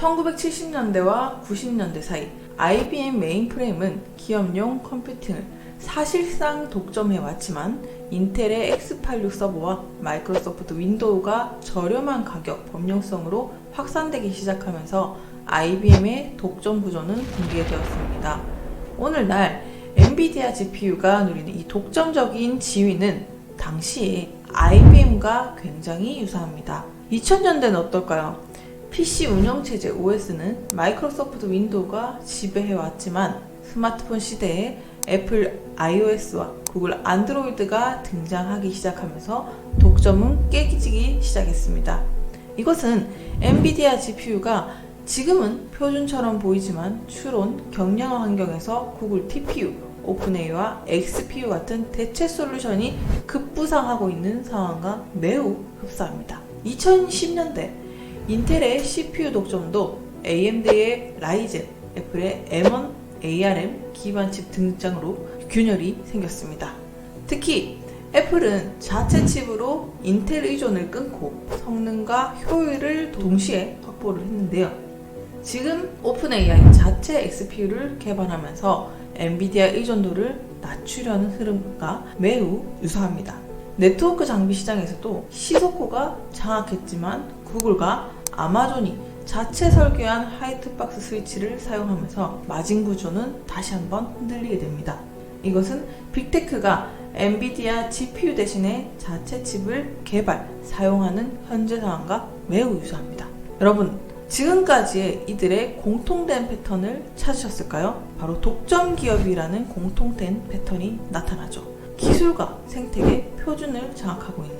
1970년대와 90년대 사이 IBM 메인프레임은 기업용 컴퓨팅을 사실상 독점해 왔지만 인텔의 X86 서버와 마이크로소프트 윈도우가 저렴한 가격 범용성으로 확산되기 시작하면서 IBM의 독점 구조는 붕괴되었습니다. 오늘날 엔비디아 GPU가 누리는 이 독점적인 지위는 당시에 IBM과 굉장히 유사합니다. 2000년대는 어떨까요? PC 운영체제 OS는 마이크로소프트 윈도우가 지배해 왔지만 스마트폰 시대에 애플 iOS와 구글 안드로이드가 등장하기 시작하면서 독점은 깨지기 시작했습니다. 이것은 엔비디아 GPU가 지금은 표준처럼 보이지만 추론 경량화 환경에서 구글 TPU, 오픈AI와 XPU 같은 대체 솔루션이 급부상하고 있는 상황과 매우 흡사합니다. 2010년대 인텔의 CPU 독점도 AMD의 라이젠, 애플의 M1 ARM 기반 칩 등장으로 균열이 생겼습니다. 특히 애플은 자체 칩으로 인텔 의존을 끊고 성능과 효율을 동시에 확보를 했는데요. 지금 오픈AI 자체 XPU를 개발하면서 엔비디아 의존도를 낮추려는 흐름과 매우 유사합니다. 네트워크 장비 시장에서도 시소코가 장악했지만 구글과 아마존이 자체 설계한 화이트박스 스위치를 사용하면서 마진 구조는 다시 한번 흔들리게 됩니다. 이것은 빅테크가 엔비디아 GPU 대신에 자체 칩을 개발, 사용하는 현재 상황과 매우 유사합니다. 여러분, 지금까지의 이들의 공통된 패턴을 찾으셨을까요? 바로 독점 기업이라는 공통된 패턴이 나타나죠. 기술과 생태계 표준을 장악하고 있는 이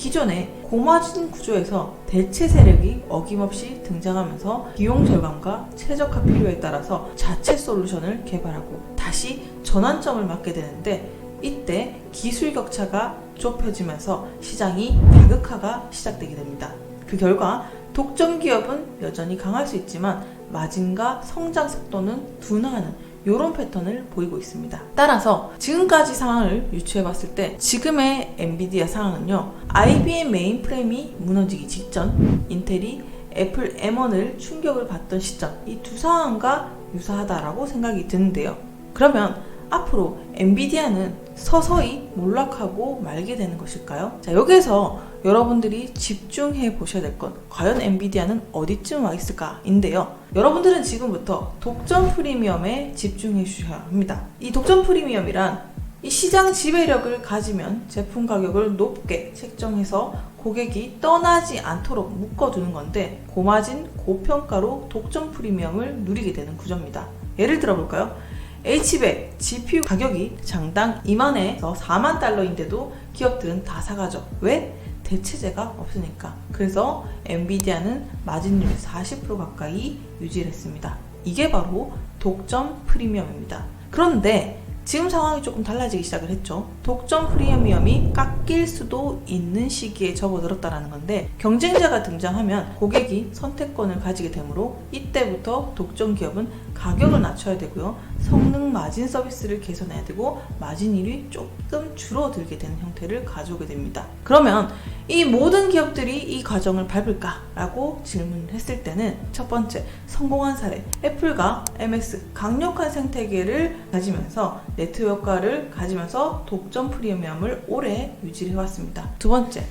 기존의 고마진 구조에서 대체 세력이 어김없이 등장하면서 비용 절감과 최적화 필요에 따라서 자체 솔루션을 개발하고 다시 전환점을 맞게 되는데 이때 기술 격차가 좁혀지면서 시장이 다극화가 시작되게 됩니다. 그 결과 독점 기업은 여전히 강할 수 있지만 마진과 성장 속도는 둔화하는 이런 패턴을 보이고 있습니다. 따라서 지금까지 상황을 유추해 봤을 때 지금의 엔비디아 상황은요. IBM 메인프레임이 무너지기 직전 인텔이 애플 M1을 충격을 받던 시점 이 두 상황과 유사하다라고 생각이 드는데요. 그러면 앞으로 엔비디아는 서서히 몰락하고 말게 되는 것일까요? 자, 여기에서 여러분들이 집중해 보셔야 될 건 과연 엔비디아는 어디쯤 와 있을까인데요. 여러분들은 지금부터 독점 프리미엄에 집중해 주셔야 합니다. 이 독점 프리미엄이란 이 시장 지배력을 가지면 제품 가격을 높게 책정해서 고객이 떠나지 않도록 묶어두는 건데 고마진 고평가로 독점 프리미엄을 누리게 되는 구조입니다. 예를 들어 볼까요? H백 GPU 가격이 장당 2만에서 4만 달러인데도 기업들은 다 사가죠. 왜? 대체제가 없으니까. 그래서 엔비디아는 마진율 40% 가까이 유지를 했습니다. 이게 바로 독점 프리미엄입니다. 그런데 지금 상황이 조금 달라지기 시작을 했죠. 독점 프리미엄이 깎일 수도 있는 시기에 접어들었다는 건데 경쟁자가 등장하면 고객이 선택권을 가지게 되므로 이때부터 독점 기업은 가격을 낮춰야 되고요. 성능 마진 서비스를 개선해야 되고 마진율이 조금 줄어들게 되는 형태를 가져오게 됩니다. 그러면 이 모든 기업들이 이 과정을 밟을까라고 질문을 했을 때는 첫 번째 성공한 사례 애플과 MS 강력한 생태계를 가지면서 네트워크화를 가지면서 독점 프리미엄을 오래 유지해 왔습니다. 두 번째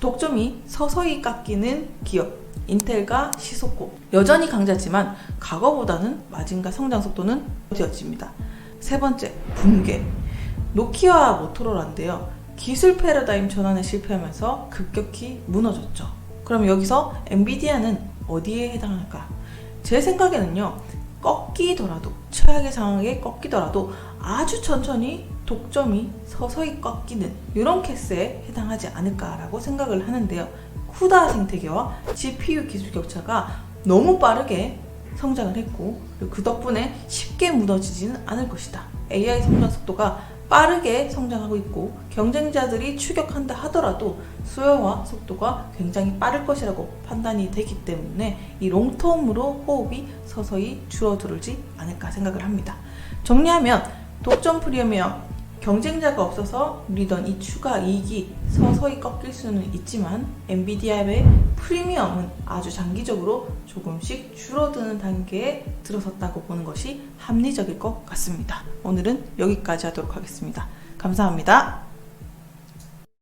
독점이 서서히 깎이는 기업 인텔과 시소코 여전히 강자지만 과거보다는 마진과 성장 속도는 더뎌집니다. 세 번째 붕괴 노키아와 모토로라인데요. 기술 패러다임 전환에 실패하면서 급격히 무너졌죠. 그럼 여기서 엔비디아는 어디에 해당할까? 제 생각에는요. 꺾이더라도 최악의 상황에 꺾이더라도 아주 천천히 독점이 서서히 꺾이는 이런 케이스에 해당하지 않을까라고 생각을 하는데요. 쿠다 생태계와 GPU 기술 격차가 너무 빠르게 성장을 했고 그 덕분에 쉽게 무너지지는 않을 것이다. AI 성장 속도가 빠르게 성장하고 있고 경쟁자들이 추격한다 하더라도 수요와 속도가 굉장히 빠를 것이라고 판단이 되기 때문에 이 롱텀으로 호흡이 서서히 줄어들지 않을까 생각을 합니다. 정리하면 독점 프리미엄 경쟁자가 없어서 누리던 이 추가 이익이 서서히 꺾일 수는 있지만 엔비디아의 프리미엄은 아주 장기적으로 조금씩 줄어드는 단계에 들어섰다고 보는 것이 합리적일 것 같습니다. 오늘은 여기까지 하도록 하겠습니다. 감사합니다.